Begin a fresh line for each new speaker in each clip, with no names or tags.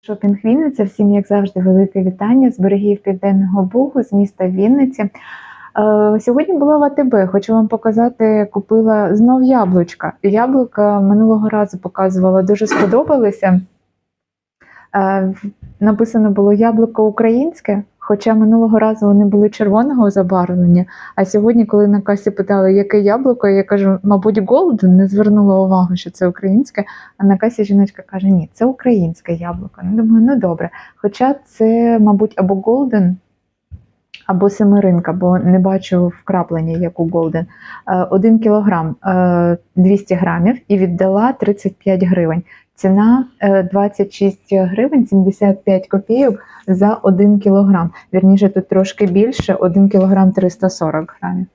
Шопінг Вінниця. Всім, як завжди, велике вітання з берегів Південного Бугу, з міста Вінниці. Е, Сьогодні була в АТБ. Хочу вам показати, купила знов яблучка. Яблука минулого разу показувала, дуже сподобалися. Е, Написано було яблуко українське, хоча минулого разу вони були червоного забарвлення. А сьогодні, коли на касі питали, яке яблуко, я кажу, мабуть, Голден, не звернула увагу, що це українське. А на касі жіночка каже: ні, це українське яблуко. Ну, думаю, ну добре. Хоча це, мабуть, або Голден, або семеринка, бо не бачу вкраплення, як у Голден. Один кілограм е, 200 грамів і віддала 35 гривень. Ціна е, 26 гривень 75 копійок за 1 кілограм. Вірніше, тут трошки більше, 1 кілограм 340 грамів.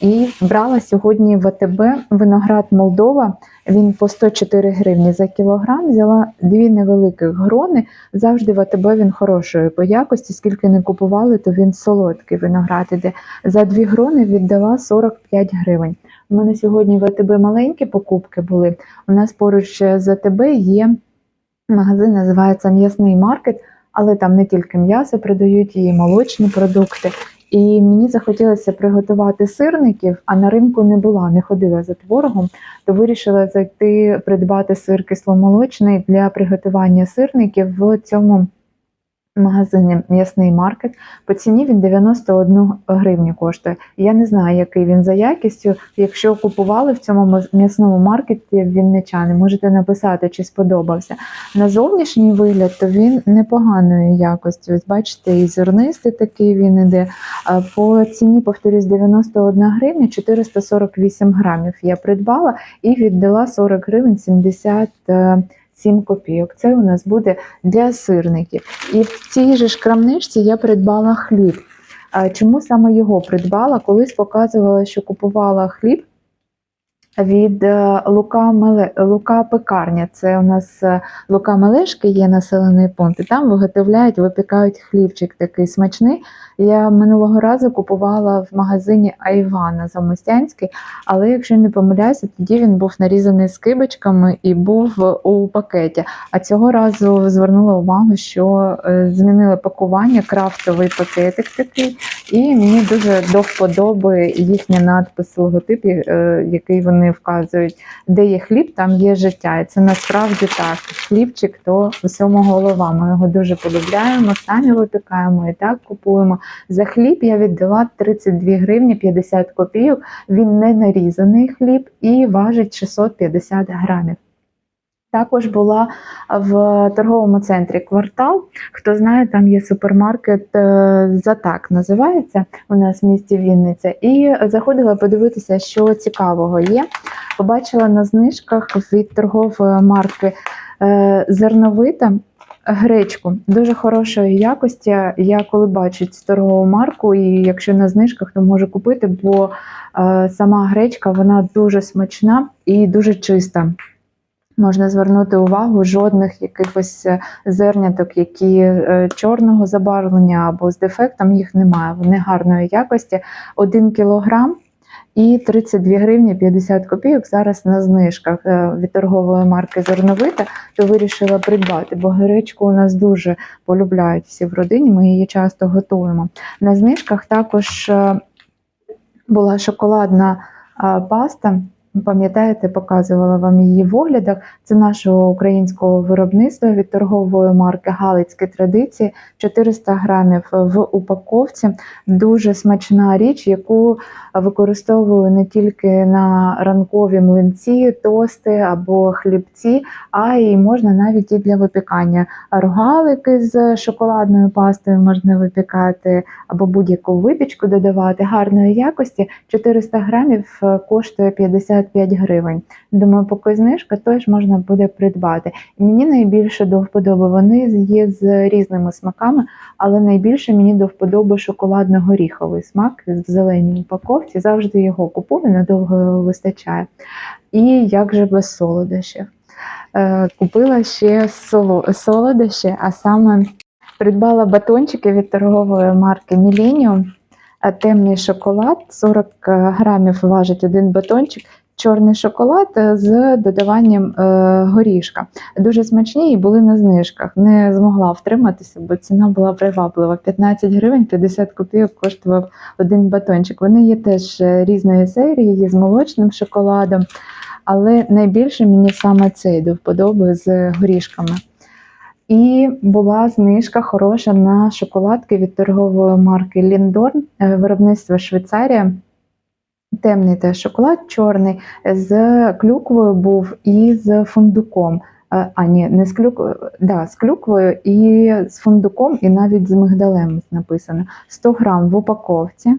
І брала сьогодні в АТБ виноград Молдова. Він по 104 гривні за кілограм. Взяла дві невеликих грони. Завжди в АТБ він хорошої по якості. Скільки не купували, то він солодкий виноград іде. За дві грони віддала 45 гривень. У мене сьогодні в АТБ маленькі покупки були. У нас поруч з АТБ є магазин, називається М'ясний маркет, але там не тільки м'ясо продають, і молочні продукти. І мені захотілося приготувати сирників, а на ринку не була, не ходила за творогом, то вирішила зайти придбати сир кисломолочний для приготування сирників в цьому магазині м'ясний маркет. По ціні він 91 гривню коштує. Я не знаю, який він за якістю. Якщо купували в цьому м'ясному маркеті вінничани, можете написати, чи сподобався. На зовнішній вигляд, то він непоганої якості. Ось бачите, і зернистий такий він іде. По ціні, повторюсь, 91 гривня, 448 грамів я придбала і віддала 40 гривень 70 7 копійок. Це у нас буде для сирників. І в цій же ж крамничці я придбала хліб. Чому саме його придбала? Колись показувала, що купувала хліб від е, Лука. Лука Пекарня. Це у нас е, Лука Мелешки є населений пункт, і там виготовляють, випікають хлібчик такий смачний. Я минулого разу купувала в магазині Айвана Замостянський, але якщо не помиляюся, тоді він був нарізаний скибочками і був у пакеті. А цього разу звернула увагу, що е, змінили пакування, крафтовий пакетик такий, і мені дуже до вподоби їхня надпис, логотип, е, який вони вказують, де є хліб, там є життя. І це насправді так. Хлібчик то всьому голова. Ми його дуже полюбляємо, самі випікаємо і так купуємо. За хліб я віддала 32 гривні 50 копійок. Він не нарізаний хліб і важить 650 грамів. Також була в торговому центрі квартал. Хто знає, там є супермаркет е, Затак називається у нас в місті Вінниця. І заходила подивитися, що цікавого є. Побачила на знижках від торгової марки е, зерновита. Гречку дуже хорошої якості. Я коли бачу цю торгову марку, і якщо на знижках, то можу купити, бо е, сама гречка вона дуже смачна і дуже чиста. Можна звернути увагу жодних якихось е, зерняток, які е, чорного забарвлення або з дефектом їх немає. Вони гарної якості. 1 кілограм і 32 гривні 50 копійок зараз на знижках е, від торгової марки зерновита, то вирішила придбати, бо гречку у нас дуже полюбляють всі в родині. Ми її часто готуємо. На знижках також була шоколадна паста. Пам'ятаєте, показувала вам її в оглядах. Це нашого українського виробництва від торгової марки Галицькі традиції 400 грамів в упаковці. Дуже смачна річ, яку використовую не тільки на ранкові млинці, тости або хлібці, а й можна навіть і для випікання. Рогалики з шоколадною пастою можна випікати, або будь-яку випічку додавати гарної якості. 400 грамів коштує 55 гривень. Думаю, поки знижка, теж можна буде придбати. І мені найбільше до вподоби вони є з різними смаками, але найбільше мені до вподоби шоколадно-горіховий смак в зеленій упаковці. Завжди його купую, надовго вистачає. І як же без солодощів. Е, Купила ще солодощі, а саме придбала батончики від торгової марки Millennium. Е, Темний шоколад, 40 грамів важить один батончик, чорний шоколад е, з додаванням е, горішка. Дуже смачні і були на знижках. Не змогла втриматися, бо ціна була приваблива. 15 гривень 50 копійок коштував один батончик. Вони є теж е, різної серії, є з молочним шоколадом, але найбільше мені саме цей до вподоби з горішками. І була знижка хороша на шоколадки від торгової марки Ліндорн, виробництво Швейцарія. Темний теж шоколад чорний з клюквою був і з фундуком. Е, А, ні, не з клюквою, да, з клюквою і з фундуком, і навіть з мигдалем написано. 100 грам в упаковці.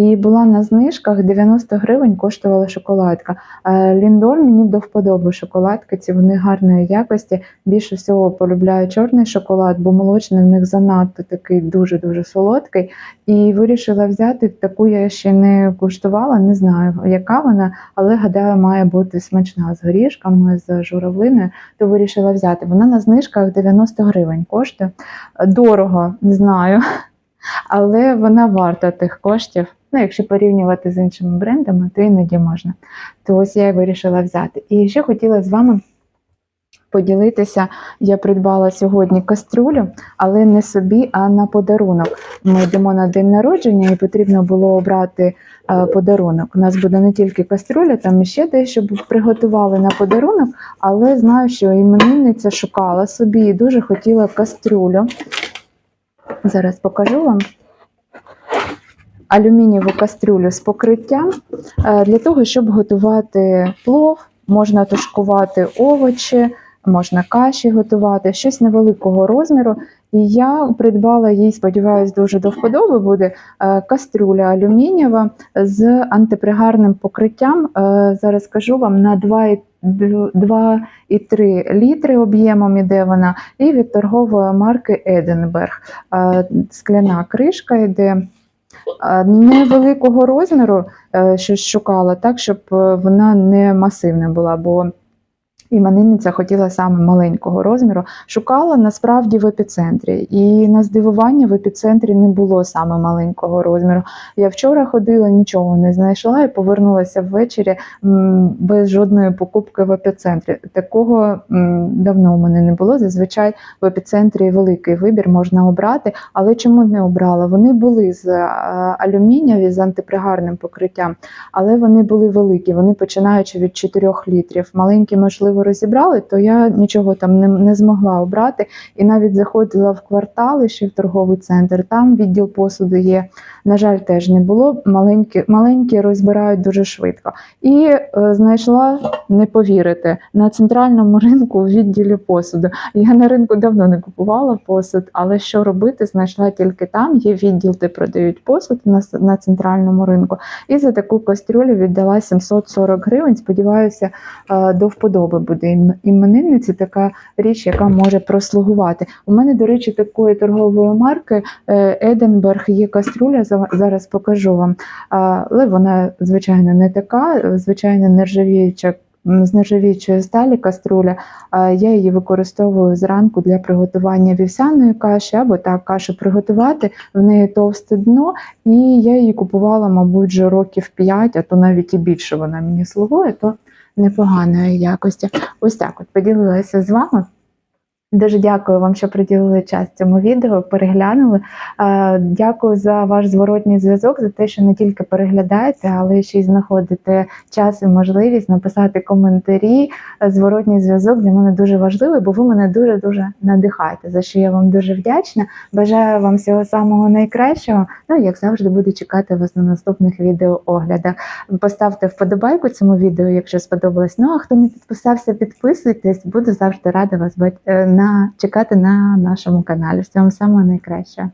І була на знижках 90 гривень коштувала шоколадка. Е, Ліндор мені до вподоби шоколадки, ці вони гарної якості. Більше всього полюбляю чорний шоколад, бо молочний в них занадто такий дуже-дуже солодкий. І вирішила взяти таку я ще не куштувала, не знаю, яка вона, але гадаю, має бути смачна з горішками, з журавлиною. То вирішила взяти. Вона на знижках 90 гривень коштує. Дорого, не знаю. Але вона варта тих коштів. Ну, якщо порівнювати з іншими брендами, то іноді можна. То ось я і вирішила взяти. І ще хотіла з вами поділитися. Я придбала сьогодні кастрюлю, але не собі, а на подарунок. Ми йдемо на день народження, і потрібно було обрати е, подарунок. У нас буде не тільки кастрюля, там іще дещо приготували на подарунок, але знаю, що іменинниця шукала собі і дуже хотіла кастрюлю. Зараз покажу вам алюмінієву кастрюлю з покриттям е, для того, щоб готувати плов, можна тушкувати овочі, можна каші готувати, щось невеликого розміру. І я придбала їй, сподіваюсь, дуже до вподоби буде е, кастрюля алюмінієва з антипригарним покриттям. Е, Зараз скажу вам на 2,3 літри об'ємом іде вона, і від торгової марки Еденберг. Скляна кришка йде. Невеликого розміру е, щось шукала, так, щоб е, вона не масивна була, бо іменинниця хотіла саме маленького розміру. Шукала насправді в епіцентрі. І на здивування в епіцентрі не було саме маленького розміру. Я вчора ходила, нічого не знайшла і повернулася ввечері без жодної покупки в епіцентрі. Такого давно у мене не було. Зазвичай в епіцентрі великий вибір можна обрати. Але чому не обрала? Вони були з алюмінієві з антипригарним покриттям, але вони були великі. Вони починаючи від 4 літрів. Маленькі, можливо, розібрали, то я нічого там не, не змогла обрати. І навіть заходила в квартали ще в торговий центр. Там відділ посуду є. На жаль, теж не було. Маленькі, маленькі розбирають дуже швидко. І е, знайшла, не повірите, на центральному ринку у відділі посуду. Я на ринку давно не купувала посуд, але що робити, знайшла тільки там. Є відділ, де продають посуд на, на центральному ринку. І за таку кастрюлю віддала 740 гривень. Сподіваюся, е, до вподоби буде Ім- іменинниці така річ, яка може прослугувати. У мене, до речі, такої торгової марки е, Еденберг є кастрюля. за- Зараз покажу вам. Але вона, звичайно, не така, звичайно, нержавіюча. З нержавіючої сталі каструля. Я її використовую зранку для приготування вівсяної каші або так кашу приготувати. В неї товсте дно, і я її купувала, мабуть, вже років 5, а то навіть і більше вона мені слугує, то непоганої якості. Ось так от поділилася з вами. Дуже дякую вам, що приділили час цьому відео, переглянули. Е, Дякую за ваш зворотній зв'язок, за те, що не тільки переглядаєте, але ще й знаходите час і можливість написати коментарі. Е, Зворотній зв'язок для мене дуже важливий, бо ви мене дуже дуже надихаєте. За що я вам дуже вдячна. Бажаю вам всього самого найкращого. Ну як завжди, буду чекати вас на наступних відеооглядах. Поставте вподобайку цьому відео, якщо сподобалось. Ну а хто не підписався, підписуйтесь. Буду завжди рада вас бать- е, на чекати на нашому каналі. Всього самого найкращого.